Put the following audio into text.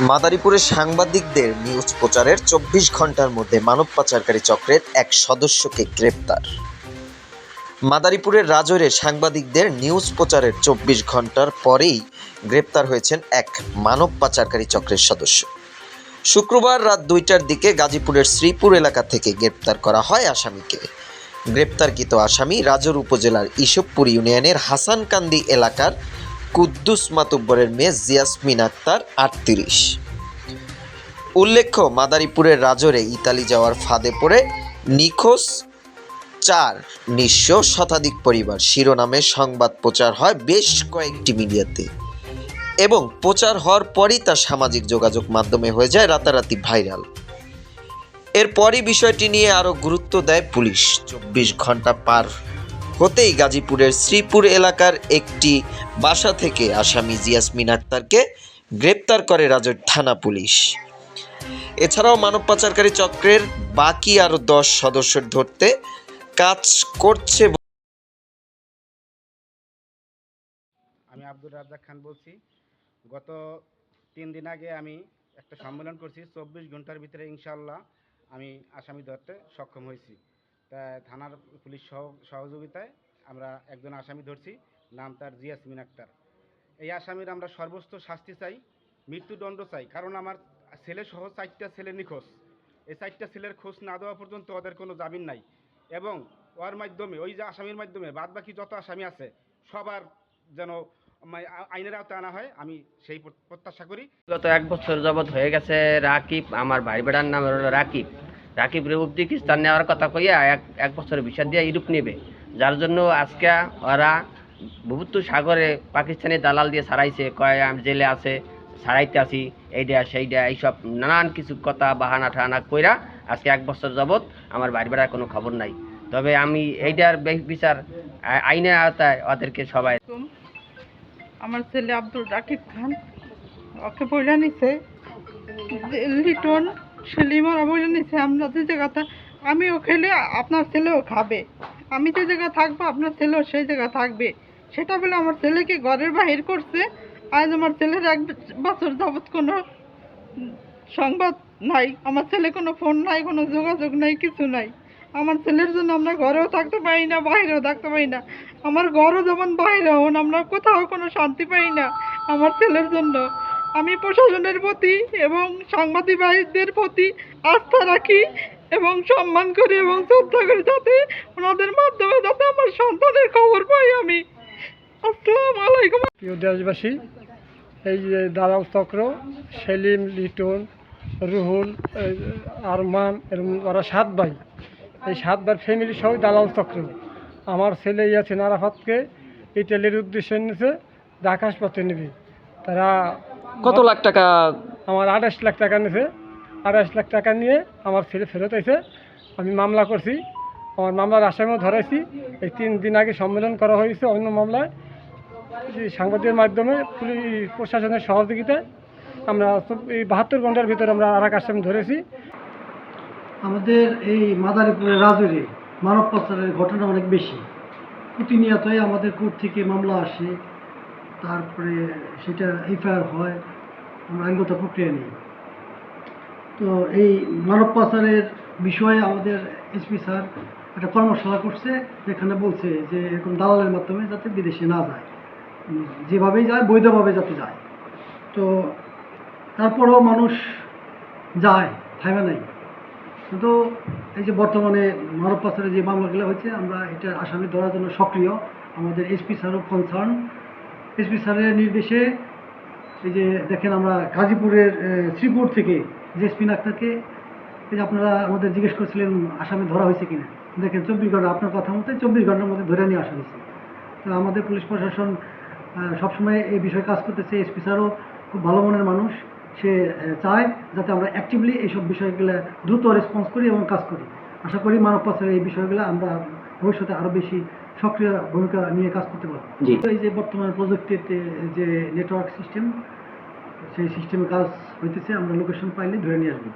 মাদারীপুরে সাংবাদিকদের নিউজ প্রচারের চব্বিশ ঘণ্টার মধ্যে মানব পাচারকারী চক্রের এক সদস্যকে গ্রেপ্তার। মাদারীপুরের রাজৈরে সাংবাদিকদের নিউজ প্রচারের চব্বিশ ঘণ্টার পরেই গ্রেপ্তার হয়েছেন এক মানব পাচারকারী চক্রের সদস্য। শুক্রবার রাত দুইটার দিকে গাজীপুরের শ্রীপুর এলাকা থেকে গ্রেপ্তার করা হয় আসামিকে। গ্রেপ্তারকৃত আসামি রাজৌর উপজেলার ইসবপুর ইউনিয়নের হাসানকান্দি এলাকার কুদ্দুস মাতুব্বরের মেয়ে জিয়াসমিন আক্তার আটত্রিশ। উল্লেখ্য, মাদারীপুরের রাজরে ইতালি যাওয়ার ফাঁদে পড়ে নিখোঁজ চার নিঃস্ব শতাধিক পরিবার। শিরোনামে সংবাদ প্রচার হয় বেশ কয়েকটি মিডিয়াতে এবং প্রচার হওয়ার পরই তা সামাজিক যোগাযোগ মাধ্যমে হয়ে যায় রাতারাতি ভাইরাল। এরপরই বিষয়টি নিয়ে আরও গুরুত্ব দেয় পুলিশ। চব্বিশ ঘণ্টা পার হতেই গাজীপুরের শ্রীপুর এলাকার একটি বাসা থেকে আসামি জিয়াসমিন আক্তারকে গ্রেপ্তার করে রাজৈর থানা পুলিশ। এছাড়াও মানব পাচারকারী চক্রের বাকি আরও দশ সদস্যের ধরতে কাজ করছে আমি আব্দুর রাজ্জাক খান বলছি। গত তিন দিন আগে আমি একটা সম্মেলন করছি। চব্বিশ ঘণ্টার ভিতরে ইনশাল্লাহ আমি আসামি ধরতে সক্ষম হয়েছি। তা থানার পুলিশ সহ, সহযোগিতায় আমরা একজন আসামি ধরছি, নাম তার জিয়াসমিন আক্তার। এই আসামির আমরা সর্বোচ্চ শাস্তি চাই, মৃত্যুদণ্ড চাই, কারণ আমার ছেলে সহ চারটা ছেলে নিখোঁজ। এই চারটা ছেলের খোঁজ না দেওয়া পর্যন্ত ওদের কোনো জামিন নাই। এবং ওর মাধ্যমে, ওই যে আসামির মাধ্যমে বাদ বাকি যত আসামি আছে, সবার যেন আইনের আওতায় আনা হয়, আমি সেই প্রত্যাশা করি। গত এক বছর যাবৎ হয়ে গেছে রাকিব, আমার ভাই বেড়ার নাম হলো রাকিব। রাকিব উদ্দিকিস্তান নেওয়ার কথা কইয়া এক এক বছরের বিষয় দিয়ে ইউরোপ নেবে। যার জন্য আজকে ওরা ভূত সাগরে পাকিস্তানি দালাল দিয়ে সারাইছে, কয়, আমি জেলে আছে, সারাইতে আসি এইটা সেইটা এইসব নানান কিছু কথা বাহানা ঠানা কইরা আজকে এক বছর যাবৎ আমার বাড়ি বেড়ার কোনো খবর নাই। তবে আমি এইটার বিচার আইনের আওতায় ওদেরকে সবাই আমার ছেলে আব্দুল রাকিব খান, ওকে বইলা নিছে। লিটন সেলিম ওরা বইলা নিছে, আমরা যে জায়গাটা, আমিও খেলে আপনার ছেলেও খাবে। আমি যে জায়গা থাকব, আপনার ছেলেও সেই জায়গা থাকবে। সেটা বলে আমার ছেলেকে ঘরের বাহির করছে। আজ আমার ছেলের এক বছর যাবৎ কোনো সংবাদ নাই, আমার ছেলে কোনো ফোন নাই, কোনো যোগাযোগ নাই, কিছু নাই। আমার ছেলের জন্য আমরা ঘরেও থাকতে পারি না বাইরেও থাকতে পারি না। আমার ঘরও যেমন বাইরে হন আমরা কোথাও কোনো শান্তি পাই না আমার ছেলের জন্য। আমি প্রশাসনের প্রতি এবং সাংবাদিক ভাইদের প্রতি আস্থা রাখি এবং সম্মান করি এবং শ্রদ্ধা করি যাতে ওনাদের মাধ্যমে যাতে আমার সন্তানের খবর পাই আমি। আসসালামু আলাইকুম। প্রিয় দেশবাসী, এই যে দালাল চক্র, সেলিম, লিটন, রুহুল আরমান এরকম ওরা সাত ভাই, এই সাত ভাই ফ্যামিলি সহ দালাল চক্র। আমার ছেলে ইয়াছিন আরাফাতকে ইটালির উদ্দেশ্যে নিয়েছে আকাশ পথে নেবে। তারা কত লাখ টাকা? আমার আঠাশ লাখ টাকা নিয়েছে আঠাশ লাখ টাকা নিয়ে আমার ছেলে ফেরত এসে আমি মামলা করছি। আমার মামলার আসামিও ধরাইছি এই তিন দিন আগে সম্মেলন করা হয়েছে অন্য মামলায়। যে সাংবাদিকের মাধ্যমে পুলিশ প্রশাসনের সহযোগিতায় আমরা এই বাহাত্তর ঘণ্টার ভিতরে আমরা আর এক আসামি ধরেছি। আমাদের এই মাদারীপুরের রাজুরে মানব পাচারের ঘটনা অনেক বেশি। প্রতিনিয়তই আমাদের কোর্ট থেকে মামলা আসে। তারপরে সেটা এফআইআর হয়, আমরা আইনগত প্রক্রিয়া নিই। তো এই মানব পাচারের বিষয়ে আমাদের এসপি স্যার একটা কর্মশালা করছে, যেখানে বলছে যে এরকম দালালের মাধ্যমে যাতে বিদেশে না যায় যেভাবেই যায়, বৈধভাবে যাতে যায়। তো তারপরেও মানুষ যায় থামে নাই। কিন্তু এই যে বর্তমানে মানব পাচারের যে মামলাগুলো হয়েছে, আমরা এটা আসামি ধরার জন্য সক্রিয়। আমাদের এসপি স্যারও কনসার্ন এসপি স্যারের নির্দেশে এই যে দেখেন আমরা গাজীপুরের শ্রীপুর থেকে যে এসপি আক্তারকে এই যে আপনারা আমাদের জিজ্ঞেস করছিলেন আসামি ধরা হয়েছে কিনা। দেখেন চব্বিশ ঘণ্টা, আপনার কথা মতো চব্বিশ ঘণ্টার মধ্যে ধরে নিয়ে আসা হয়েছে। তো আমাদের পুলিশ প্রশাসন সবসময় এই বিষয়ে কাজ করতেছে। এসপি স্যারও খুব ভালো মনের মানুষ। সে চায় যাতে আমরা অ্যাক্টিভলি এইসব বিষয়গুলো দ্রুত রেসপন্স করি এবং কাজ করি। আশা করি মানব পাচারের এই বিষয়গুলো আমরা ভবিষ্যতে আরও বেশি সক্রিয় ভূমিকা নিয়ে কাজ করতে পারবে। এই যে বর্তমান প্রযুক্তিতে যে নেটওয়ার্ক সিস্টেম সেই সিস্টেমে কাজ হইতেছে আমরা লোকেশন পাইলে ধরে নিয়ে আসব।